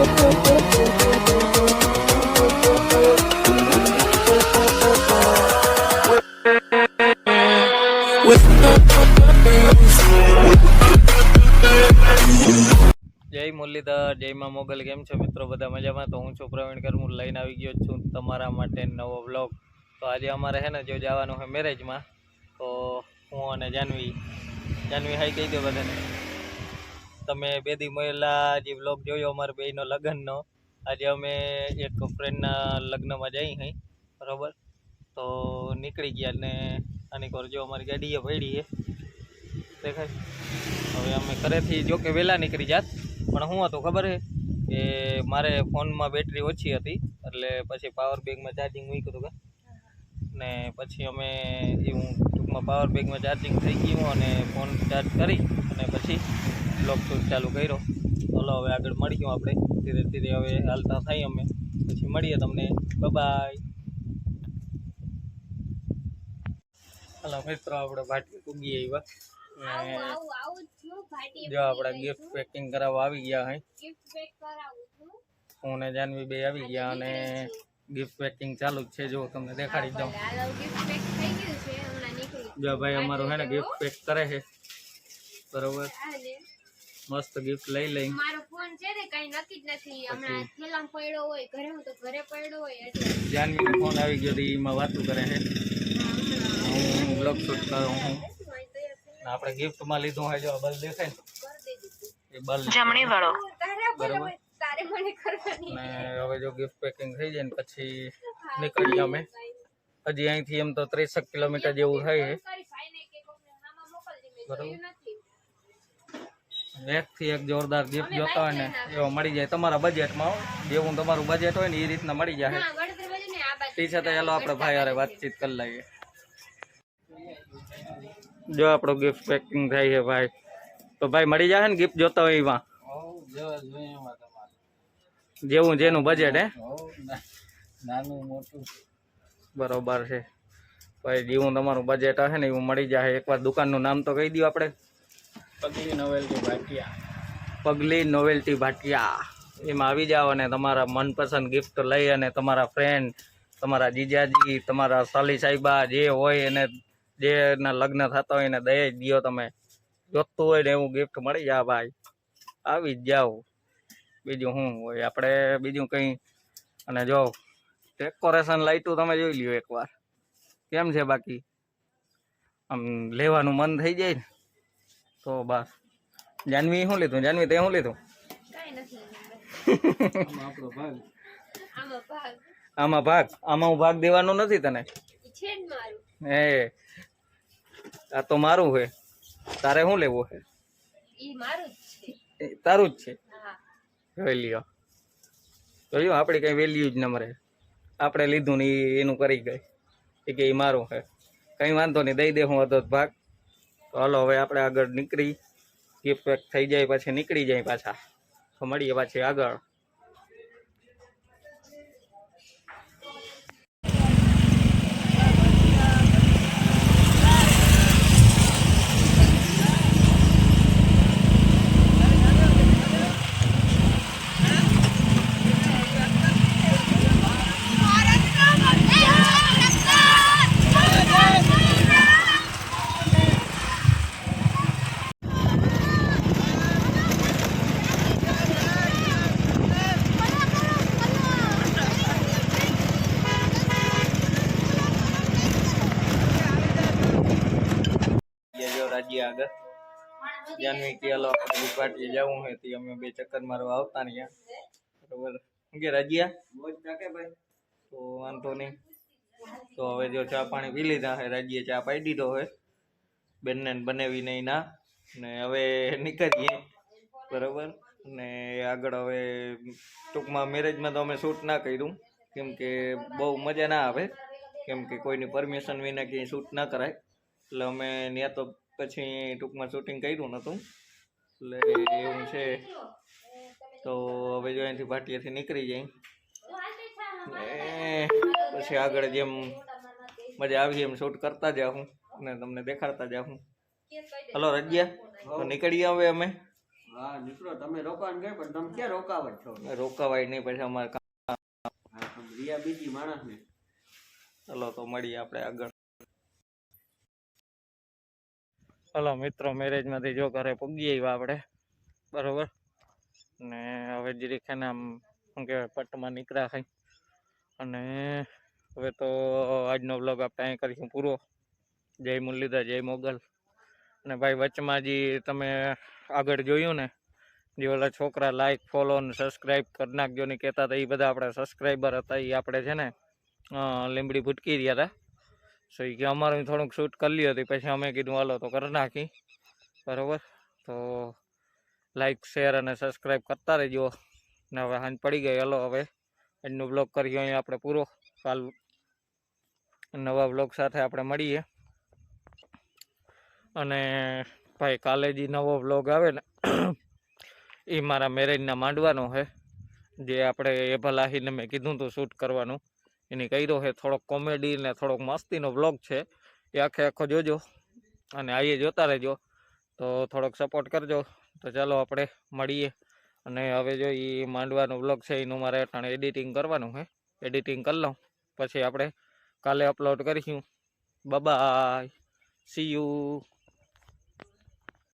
જય મુરલીધર, જય મોગલ, કેમ છો મિત્રો? બધા મજામાં? તો હું છું પ્રવીણ કરમુર લઈને આવી ગયો છું તમારા માટે નવો વ્લોગ. તો આજે અમારે છે ને, જો જવાનું છે મેરેજમાં તો હું અને જાનવી જાનવી હાઈ કહી દો બધાને. તમે બે દી મહિલા જે બ્લોગ જોયો અમારા બેયનો લગ્નનો. આજે અમે એક ફ્રેન્ડના લગ્નમાં જઈ હઈ, બરાબર? તો નીકળી ગયા ને આની કોર જો અમારી ગાડીએ પડી છે દેખાય? હવે અમે ઘરેથી, જો કે વહેલા નીકળી જાત, પણ શું હતું ખબર છે કે મારે ફોનમાં બેટરી ઓછી હતી, એટલે પછી પાવર બેંકમાં ચાર્જિંગ મૂક્યું હતું ને પછી અમે એવું ટૂંકમાં પાવર બેંકમાં ચાર્જિંગ થઈ ગયું અને ફોન ચાર્જ કરી અને પછી બ્લોક શૂટ ચાલુ કર્યો. ચલો હવે આગળ મળીશું આપણે. ધીરે ધીરે હવે હાલતા થઈ અમે. પછી મળીએ તમને. બબાય હલો મિત્રો આપણે ભાટી ઉગી આવ્યા. જો આપણા ગિફ્ટ પેકિંગ કરાવવા આવી ગયા હે. હું ને જાનવી બે આવી ગયા અને ગિફ્ટ પેકિંગ ચાલુ જ છે. જો તમને દેખાડી દઉં. જો ભાઈ અમારું હે ને ગિફ્ટ પેક કરે છે. બરોબર. મસ્ત ગિફ્ટ લઈ લઈ. મારો ફોન છે ને કઈ નક્કી જ નથી. હમણાં થેલામાં પડ્યો હોય ઘરે હું તો ઘરે પડ્યો હોય એટલે. જાનવીનો ફોન આવી ગયો તો એમાં વાતું કરે છે. હું બ્લોગ શૂટ કરું હું ને આપણે ગિફ્ટમાં લીધું હોય જો આ બલ દેખાય ને. એ બલ. જમણી વાળો. બરોબર. તારે મને કરવાની. ને હવે જો ગિફ્ટ પેકિંગ થઈ જાય ને પછી નીકળીએ અમે. હજી અહીંથી એમ તો ત્રીસેક કિલોમીટર જેવું થાય છે. કરી ભાઈને કે કોકને નામાં મોકલજે મેં બરોબર. નથી એક થી એક જોરદાર ગિફ્ટ જોતા હોય ને એવો મળી જાય. તમારા બજેટમાં. જેવું તમારું બજેટ હોય ને એ રીતના મળી જાય. ટી તે ચાલો આપણે ભાઈ હારે વાતચીત કરી લઈએ. જો આપણો ગિફ્ટ પેકિંગ થાય છે ભાઈ. તો ભાઈ મળી જાય ને ગિફ્ટ જોતા હોય એમાં? જેવું જેનું બજેટ હે? નાનું મોટું બરોબર છે. ભાઈ જેવું તમારું બજેટ હશે ને એવું મળી જાય. એકવાર દુકાનનું નામ તો કહી દઉં આપણે પગલી નોવેલ્ટી ભાટિયા. પગલી નોવેલ્ટી ભાટિયા. એમાં આવી જાઓ અને તમારા મનપસંદ ગિફ્ટ લઈ અને તમારા ફ્રેન્ડ તમારા જીજાજી, તમારા સાલી સાહેબા જે હોય એને, જે એના લગ્ન થતા હોય એને દહેજ દો તમે. જોતું હોય ને એવું ગિફ્ટ મળી જાય ભાઈ. આવી જ જાઓ. બીજું શું હોય? આપણે બીજું કંઈ? અને જો ડેકોરેશન લાઇટું તમે જોઈ લ્યો એકવાર. કેમ છે બાકી? આમ લેવાનું મન થઈ જાય ને? તો બસ. જાનવી શું લીધું? જાનવી, તે શું લીધું? આમાં ભાગ. આમાં હું ભાગ દેવાનો નથી તને. એ. આ તો મારું છે. તારે શું લેવું છે? તારું જ છે. હા જોઈ લ્યો જોયું આપણે કઈ વેલ્યુ જ ન મરે આપણે લીધું ને એનું કરી ગઈ. એ કે એ મારું છે. કંઈ વાંધો નહીં, દઈ દે હું અધો ભાગ. તો હાલો, હવે આપણે આગળ નીકળી. ગિફ્ટ પેક થઈ જાય પછી નીકળી જાય પાછા. તો મળીએ પાછી આગળ. રાજ્ય આગળ. જાનવી કે હાલો આપણે ગુવાહાટી જવું હોય તો અમે બે ચક્કર મારવા આવતા ને બરોબર. કે, રાજીયા? તો વાંધો નહીં. તો હવે જો ચા પાણી પી લીધા હોય રાજીએ ચા પાઈ દીધો હોય બેનને બનાવી નહીં ના ને હવે નીકળીએ. બરોબર. ને આગળ હવે ટૂંકમાં મેરેજમાં તો અમે શૂટ ના કર્યું. કેમ કે બહુ મજા ના આવે. કેમ કે કોઈની પરમિશન વિના ક્યાંય શૂટ ના કરાય. એટલે અમે ત્યાં તો પછી ટૂંકમાં શૂટિંગ કર્યું નહોતું એટલે એવું છે. તો હવે જો અહીંથી ભાટિયાથી નીકળી જાય. પછી આગળ જેમ મજા આવી એમ શૂટ કરતા જાઉં અને તમને દેખાડતા જાઉં. હલો રજિયા તો નીકળીએ હવે અમે? હા નીકળો. તમે રોકાણ ગਏ પણ તમે ક્યાં રોકાવટ છો? રોકાવાય નહીં પછી અમારે રિયા બીજી માણસ ને ચલો તો મળીએ આપણે આગળ. હલો મિત્રો મેરેજમાંથી જો ઘરે પૂગી આવ્યા આપણે. બરાબર? ને હવે જરીક છે ને આમ, શું કહેવાય, પટમાં નીકળ્યા ખાઈ અને હવે તો આજનો બ્લોગ આપણે અહીં કરીશું પૂરો. જય મુરલીધર, જય મોગલ. અને ભાઈ, વચમાં જે તમે આગળ જોયું ને, જે ઓલા છોકરા લાઈક ફોલો ને સબસ્ક્રાઈબ કરી નાખજો ને કહેતા હતા એ બધા આપણા સબસ્ક્રાઈબર હતા એ આપણે છે ને લીમડી ભૂટકી રહ્યા હતા. સો એ કે અમારું થોડુંક શૂટ કરી હતી, પછી અમે કીધું, હાલો, તો કરી નાખી. બરાબર? તો લાઈક શેર અને સબસ્ક્રાઈબ કરતા રહેજો. ને હવે હાંજ પડી ગઈ, હલો, હવે આજનો બ્લોગ કરીએ, અહીંયા આપણે પૂરો. કાલ નવા બ્લોગ સાથે આપણે મળીએ. અને ભાઈ, કાલે જે નવો બ્લોગ આવે ને એ મારા મેરેજના માંડવાનો છે જે આપણે એ ભલાહીને મેં કીધું હતું શૂટ કરવાનું. એની કર્યો છે. થોડોક કોમેડી ને થોડોક મસ્તીનો બ્લોગ છે. એ આખે આખો જોજો અને આઈએ જોતા રહેજો. તો થોડોક સપોર્ટ કરજો. તો ચાલો આપણે મળીએ. અને હવે જો એ માંડવાનો બ્લોગ છે, એનું મારે અટાણે એડિટિંગ કરવાનું છે. એડિટિંગ કરી લઉં. પછી આપણે કાલે અપલોડ કરીશું. Bye see you